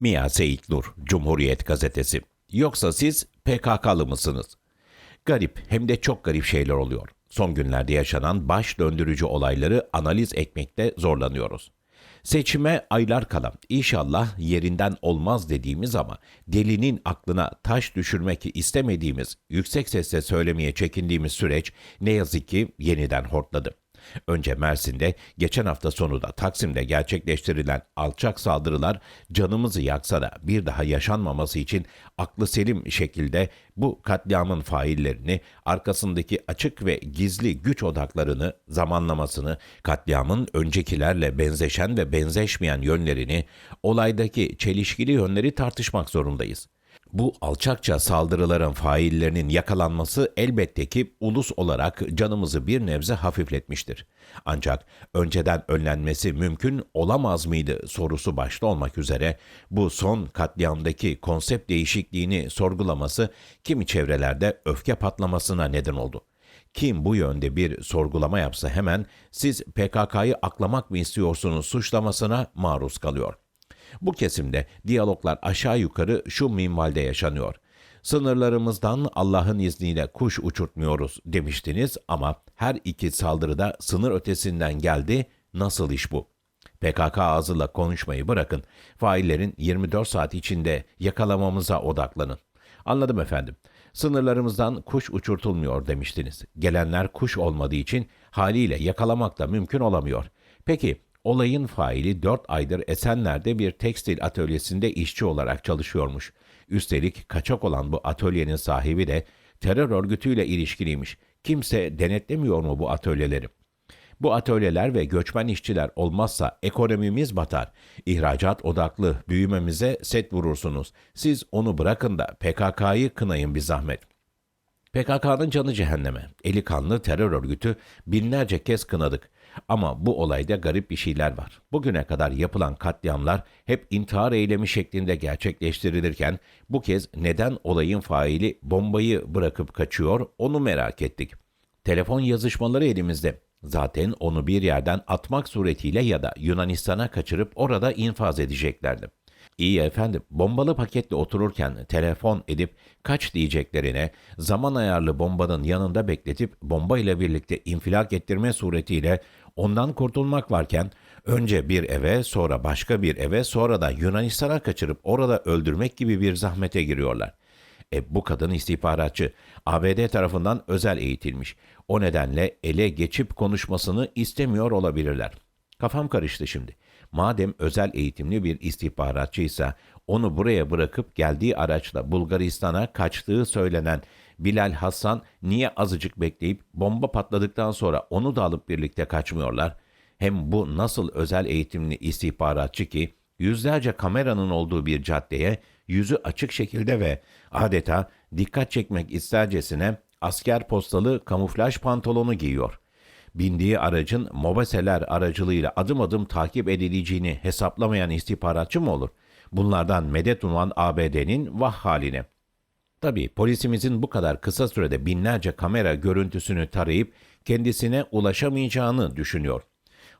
Mia Seyitnur, Cumhuriyet Gazetesi. Yoksa siz PKK'lı mısınız? Garip hem de çok garip şeyler oluyor. Son günlerde yaşanan baş döndürücü olayları analiz etmekte zorlanıyoruz. Seçime aylar kala inşallah yerinden olmaz dediğimiz ama delinin aklına taş düşürmek istemediğimiz, yüksek sesle söylemeye çekindiğimiz süreç ne yazık ki yeniden hortladı. Önce Mersin'de, geçen hafta sonu da Taksim'de gerçekleştirilen alçak saldırılar canımızı yaksa da bir daha yaşanmaması için aklı selim şekilde bu katliamın faillerini, arkasındaki açık ve gizli güç odaklarını, zamanlamasını, katliamın öncekilerle benzeşen ve benzeşmeyen yönlerini, olaydaki çelişkili yönleri tartışmak zorundayız. Bu alçakça saldırıların faillerinin yakalanması elbette ki ulus olarak canımızı bir nebze hafifletmiştir. Ancak önceden önlenmesi mümkün olamaz mıydı sorusu başta olmak üzere bu son katliamdaki konsept değişikliğini sorgulaması kimi çevrelerde öfke patlamasına neden oldu. Kim bu yönde bir sorgulama yapsa hemen siz PKK'yı aklamak mı istiyorsunuz suçlamasına maruz kalıyor. Bu kesimde diyaloglar aşağı yukarı şu minvalde yaşanıyor. Sınırlarımızdan Allah'ın izniyle kuş uçurtmuyoruz demiştiniz ama her iki saldırıda sınır ötesinden geldi. Nasıl iş bu? PKK ağzıyla konuşmayı bırakın. Faillerin 24 saat içinde yakalamamıza odaklanın. Anladım efendim. Sınırlarımızdan kuş uçurtulmuyor demiştiniz. Gelenler kuş olmadığı için haliyle yakalamak da mümkün olamıyor. Peki Olayın faili 4 aydır Esenler'de bir tekstil atölyesinde işçi olarak çalışıyormuş. Üstelik kaçak olan bu atölyenin sahibi de terör örgütüyle ilişkiliymiş. Kimse denetlemiyor mu bu atölyeleri? Bu atölyeler ve göçmen işçiler olmazsa ekonomimiz batar. İhracat odaklı büyümemize set vurursunuz. Siz onu bırakın da PKK'yı kınayın bir zahmet. PKK'nın canı cehenneme. Eli kanlı terör örgütü binlerce kez kınadık. Ama bu olayda garip bir şeyler var. Bugüne kadar yapılan katliamlar hep intihar eylemi şeklinde gerçekleştirilirken bu kez neden olayın faili bombayı bırakıp kaçıyor onu merak ettik. Telefon yazışmaları elimizde. Zaten onu bir yerden atmak suretiyle ya da Yunanistan'a kaçırıp orada infaz edeceklerdi. İyi efendim, bombalı paketle otururken telefon edip kaç diyeceklerine zaman ayarlı bombanın yanında bekletip bomba ile birlikte infilak ettirme suretiyle ondan kurtulmak varken önce bir eve sonra başka bir eve sonra da Yunanistan'a kaçırıp orada öldürmek gibi bir zahmete giriyorlar. E bu kadın istihbaratçı. ABD tarafından özel eğitilmiş. O nedenle ele geçip konuşmasını istemiyor olabilirler. Kafam karıştı şimdi. Madem özel eğitimli bir istihbaratçıysa onu buraya bırakıp geldiği araçla Bulgaristan'a kaçtığı söylenen Bilal Hasan niye azıcık bekleyip bomba patladıktan sonra onu da alıp birlikte kaçmıyorlar? Hem bu nasıl özel eğitimli istihbaratçı ki yüzlerce kameranın olduğu bir caddeye yüzü açık şekilde ve adeta dikkat çekmek istercesine asker postalı kamuflaj pantolonu giyiyor. Bindiği aracın mobeseler aracılığıyla adım adım takip edileceğini hesaplamayan istihbaratçı mı olur? Bunlardan medet uman ABD'nin vah haline. Tabii polisimizin bu kadar kısa sürede binlerce kamera görüntüsünü tarayıp kendisine ulaşamayacağını düşünüyor.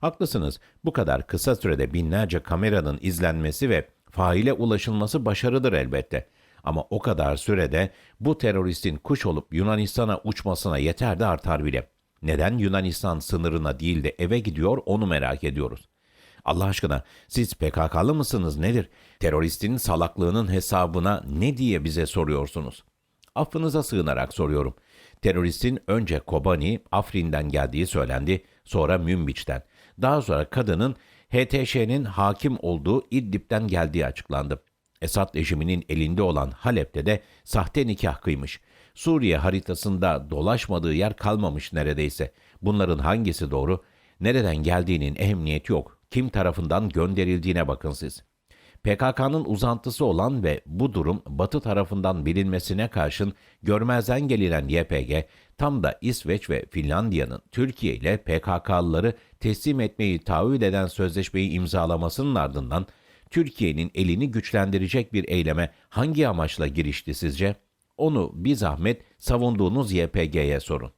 Haklısınız. Bu kadar kısa sürede binlerce kameranın izlenmesi ve faile ulaşılması başarıdır elbette. Ama o kadar sürede bu teröristin kuş olup Yunanistan'a uçmasına yeter de artar bile. Neden Yunanistan sınırına değil de eve gidiyor onu merak ediyoruz. Allah aşkına siz PKK'lı mısınız nedir? Teröristin salaklığının hesabına ne diye bize soruyorsunuz? Affınıza sığınarak soruyorum. Teröristin önce Kobani, Afrin'den geldiği söylendi, sonra Münbiç'ten. Daha sonra kadının HTŞ'nin hakim olduğu İdlib'den geldiği açıklandı. Esad rejiminin elinde olan Halep'te de sahte nikah kıymış. Suriye haritasında dolaşmadığı yer kalmamış neredeyse. Bunların hangisi doğru? Nereden geldiğinin ehemmiyeti yok. Kim tarafından gönderildiğine bakın siz. PKK'nın uzantısı olan ve bu durum Batı tarafından bilinmesine karşın görmezden gelinen YPG, tam da İsveç ve Finlandiya'nın Türkiye ile PKK'lıları teslim etmeyi taahhüt eden sözleşmeyi imzalamasının ardından Türkiye'nin elini güçlendirecek bir eyleme hangi amaçla girişti sizce? Onu bir zahmet savunduğunuz YPG'ye sorun.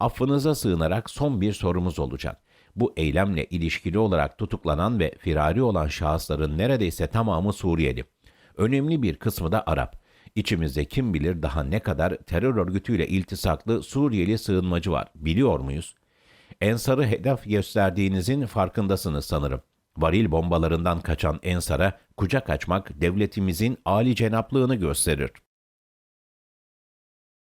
Affınıza sığınarak son bir sorumuz olacak. Bu eylemle ilişkili olarak tutuklanan ve firari olan şahısların neredeyse tamamı Suriyeli. Önemli bir kısmı da Arap. İçimizde kim bilir daha ne kadar terör örgütüyle iltisaklı Suriyeli sığınmacı var. Biliyor muyuz? Ensar'ı hedef gösterdiğinizin farkındasınız sanırım. Varil bombalarından kaçan Ensar'a kucak açmak devletimizin âli cenaplığını gösterir.